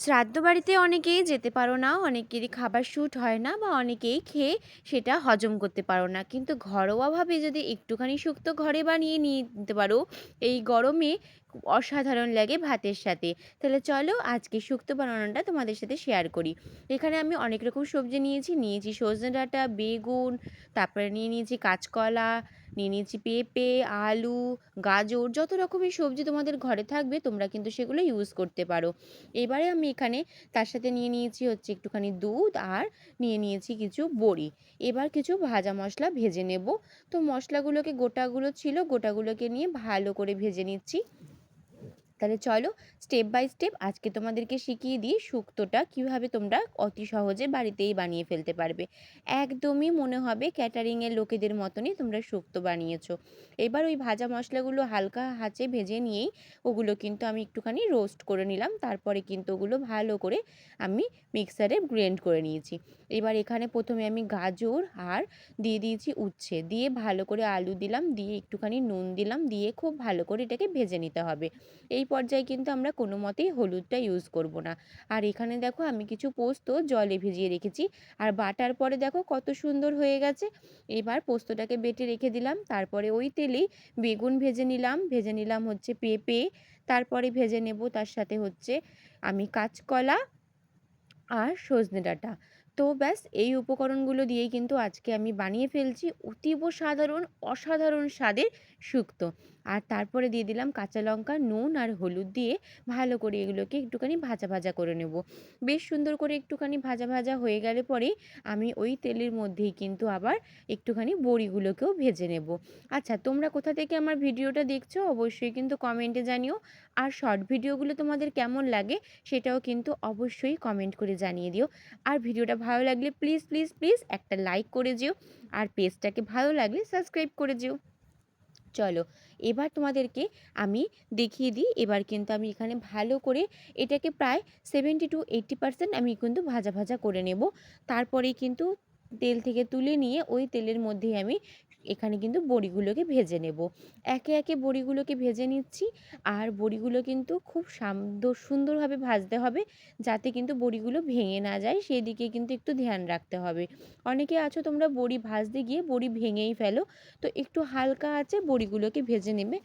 শ্রাদ্ধ বাড়িতে অনেকেই যেতে পারো না, অনেকেরই খাবার শ্যুট হয় না বা অনেকেই খেয়ে সেটা হজম করতে পারো না। কিন্তু ঘরোয়াভাবে যদি একটুখানি শুক্তো ঘরে বানিয়ে নিয়ে নিতে পারো, এই গরমে অসাধারণ লাগে ভাতের সাথে। তাহলে চলো আজকে শুক্তো বানানোটা তোমাদের সাথে শেয়ার করি। এখানে আমি অনেক রকম সবজি নিয়েছি নিয়েছি সজনে ডাঁটা, বেগুন, তারপরে নিয়ে নিয়েছি কাঁচকলা নিয়ে নিয়েছি পেঁপে, আলু, গাজর, যত রকমের সবজি তোমাদের ঘরে থাকবে, তোমরা কিন্তু সেগুলো ইউজ করতে পারো। এবারে আমি এখানে তার সাথে নিয়ে নিয়েছি হচ্ছে একটুখানি দুধ আর নিয়ে নিয়েছি কিছু বড়ি। এবার কিছু ভাজা মশলা ভেজে নেব। তো মশলাগুলোকে গোটাগুলো ছিল, গোটাগুলোকে নিয়ে ভালো করে ভেজে নিচ্ছি। তাহলে চলো স্টেপ বাই স্টেপ আজকে তোমাদেরকে শিখিয়ে দিই শুক্তোটা কীভাবে তোমরা অতি সহজে বাড়িতেই বানিয়ে ফেলতে পারবে। একদমই মনে হবে ক্যাটারিংয়ের লোকেদের মতনই তোমরা শুক্তো বানিয়েছো। এবার ওই ভাজা মশলাগুলো হালকা হাঁচে ভেজে নিয়েই ওগুলো কিন্তু আমি একটুখানি রোস্ট করে নিলাম, তারপরে কিন্তু ওগুলো ভালো করে আমি মিক্সারে গ্রেন্ড করে নিয়েছি। এবার এখানে প্রথমে আমি গাজর আর দিয়ে দিয়েছি উচ্ছে, দিয়ে ভালো করে আলু দিলাম, দিয়ে একটুখানি নুন দিলাম, দিয়ে খুব ভালো করে এটাকে ভেজে নিতে হবে। এই পর্যায়ে কিন্তু আমরা কোনো মতেই হলুদটা ইউজ করব না। আর এখানে দেখো আমি কিছু পোস্ত জলে ভিজিয়ে রেখেছি। আর বাটার পরে দেখো কত সুন্দর হয়ে গেছে। এবার পোস্তটাকে বেটে রেখে দিলাম। তারপরে ওই তেলেই বেগুন ভেজে নিলাম। ভেজে নিলাম হচ্ছে পেঁপে। তারপরে ভেজে নেব তার সাথে হচ্ছে আমি কাঁচকলা আর সজনে ডাঁটা। তো ব্যাস, এই উপকরণগুলো দিয়েই কিন্তু আজকে আমি বানিয়ে ফেলছি। অতীব সাধারণ, অসাধারণ স্বাদের শুক্তো। আর তারপরে দিয়ে দিলাম কাঁচা লঙ্কা, নুন আর হলুদ দিয়ে ভালো করে এগুলোকে একটুখানি ভাজা ভাজা করে নেব। বেশ সুন্দর করে একটুখানি ভাজা ভাজা হয়ে গেলে পরে আমি ওই তেলের মধ্যেই কিন্তু আবার একটুখানি বড়িগুলোকেও ভেজে নেব। আচ্ছা তোমরা কোথা থেকে আমার ভিডিওটা দেখছ অবশ্যই কিন্তু কমেন্টে জানিও। আর শর্ট ভিডিওগুলো তোমাদের কেমন লাগে সেটাও কিন্তু অবশ্যই কমেন্ট করে জানিয়ে দিও। আর ভিডিওটা ভালো লাগলে প্লিজ প্লিজ প্লিজ একটা লাইক করে যেও। আর পেজটাকে ভালো লাগলে সাবস্ক্রাইব করে যেও। চলো, এবার তোমাদেরকে আমি দেখিয়ে দিই। এবার কিন্তু আমি এখানে ভালো করে এটাকে প্রায় সেভেন্টি টু এইট্টি পারসেন্ট আমি কিন্তু ভাজা ভাজা করে নেব। তারপরেই কিন্তু তেল থেকে তুলে নিয়ে ওই তেলের মধ্যেই আমি এখানে কিন্তু বড়িগুলোকে ভেজে নেব। একে একে বড়িগুলোকে ভেজে নিচ্ছি আর বড়িগুলো কিন্তু খুব সান্দ, সুন্দরভাবে ভাজতে হবে যাতে কিন্তু বড়িগুলো ভেঙে না যায় সেই দিকে কিন্তু একটু ধ্যান রাখতে হবে। অনেকে আছো তোমরা বড়ি ভাজতে গিয়ে বড়ি ভেঙেই ফেলো, তো একটু হালকা আছে বড়িগুলোকে ভেজে নেবে।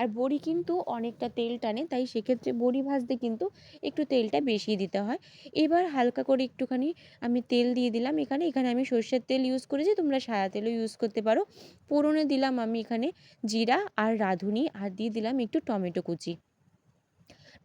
আর বড়ি কিন্তু অনেকটা তেল টানে, তাই সেক্ষেত্রে বড়ি ভাজতে কিন্তু একটু তেলটা বেশি দিতে হয়। এবার হালকা করে একটুখানি আমি তেল দিয়ে দিলাম এখানে। এখানে আমি সর্ষের তেল ইউজ করেছি, তোমরা সাদা তেলও ইউজ করতে পারো। ফোড়নে দিলাম আমি এখানে জিরা আর রাঁধুনি আর দিয়ে দিলাম একটু টমেটো কুচি।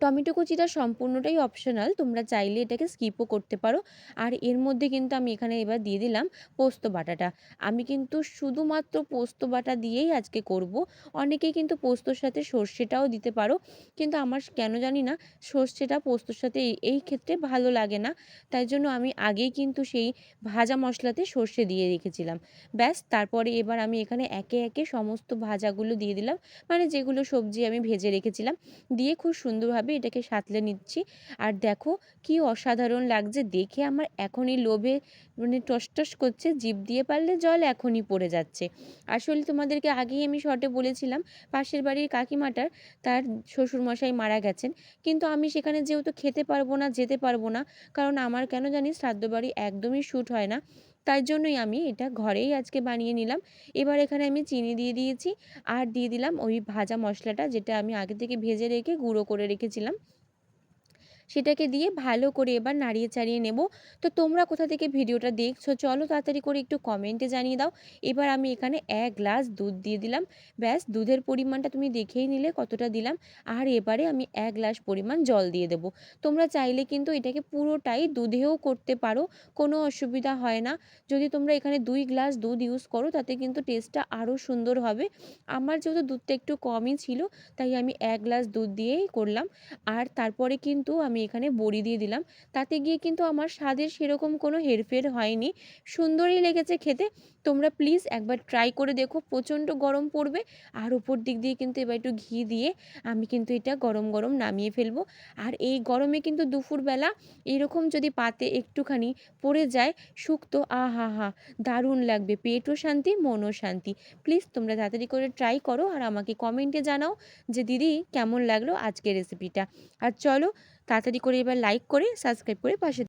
টমেটো কুচিটা সম্পূর্ণটাই অপশনাল তোমরা চাইলে এটাকে স্কিপও করতে পারো। আর এর মধ্যে কিন্তু আমি এখানে এবার দিয়ে দিলাম পোস্ত বাটাটা। আমি কিন্তু শুধুমাত্র পোস্ত বাটা দিয়েই আজকে করব। অনেকেই কিন্তু পোস্তর সাথে সর্ষেটাও দিতে পারো। কিন্তু আমার কেন জানি না, সর্ষেটা পোস্তর সাথে এই ক্ষেত্রে ভালো লাগে না। তাই জন্য আমি আগেই কিন্তু সেই ভাজা মশলাতে সর্ষে দিয়ে রেখেছিলাম। ব্যাস, তারপরে এবার আমি এখানে একে একে সমস্ত ভাজাগুলো দিয়ে দিলাম। মানে যেগুলো সবজি আমি ভেজে রেখেছিলাম। দিয়ে খুব সুন্দরভাবে এটাকে সাঁতলে নিচ্ছি। আর দেখো কি অসাধারণ লাগছে, দেখে আমার এখনই লোভে মানে টসটস করছে, জিভ দিয়ে পারলে জল এখনই পড়ে যাচ্ছে। আসলে তোমাদেরকে আগেই আমি শর্টে বলেছিলাম, পাশের বাড়ির কাকিমাটার তার শ্বশুরমশাই মারা গেছেন। কিন্তু আমি সেখানে যেহেতু খেতে পারব না, যেতে পারব না, কারণ আমার কেন জানি শ্রাদ্ধ বাড়ি একদমই শ্যুট হয় না। তাই জন্যই আমি এটা ঘরেই আজকে বানিয়ে নিলাম। এবার এখানে আমি চিনি দিয়ে দিয়েছি। আর দিয়ে দিলাম ওই ভাজা মশলাটা যেটা আমি আগে থেকে ভেজে রেখে গুঁড়ো করে রেখেছিলাম। সেটাকে দিয়ে ভালো করে এবার নাড়িয়ে চাড়িয়ে নেব। তো তোমরা কোথা থেকে ভিডিওটা দেখছ চলো তাড়াতাড়ি করে একটু কমেন্টে জানিয়ে দাও। এবার আমি এখানে এক গ্লাস দুধ দিয়ে দিলাম। ব্যাস, দুধের পরিমাণটা তুমি দেখেই নিলে কতটা দিলাম। আর এবারে আমি এক গ্লাস পরিমাণ জল দিয়ে দেবো। তোমরা চাইলে কিন্তু এটাকে পুরোটাই দুধেও করতে পারো, কোনো অসুবিধা হয় না। যদি তোমরা এখানে দুই গ্লাস দুধ ইউজ করো, তাতে কিন্তু টেস্টটা আরও সুন্দর হবে। আমার যেহেতু দুধটা একটু কমই ছিল, তাই আমি এক গ্লাস দুধ দিয়েই করলাম। আর তারপরে কিন্তু আমি এখানে বড়ি দিয়ে দিলাম। তাতে গিয়ে কিন্তু আমার স্বাদের সেরকম কোনো হেরফের হয়নি। সুন্দরই লেগেছে খেতে। তোমরা প্লিজ একবার ট্রাই করে দেখো। প্রচণ্ড গরম পড়বে। আর উপর দিক দিয়ে কিন্তু এবার একটু ঘি দিয়ে আমি কিন্তু এটা গরম গরম নামিয়ে ফেলব। আর এই গরমে কিন্তু দুপুরবেলা এরকম যদি পাতে একটুখানি পড়ে যায়, শুক্তো আহা হা, দারুণ লাগবে। পেটও শান্তি, মনও শান্তি। প্লিজ তোমরা তাড়াতাড়ি করে ট্রাই করো আর আমাকে কমেন্টে জানাও যে দিদি কেমন লাগল আজকের রেসিপিটা আর চলো তাড়াতাড়ি করে এবার লাইক করে সাবস্ক্রাইব করে পাশে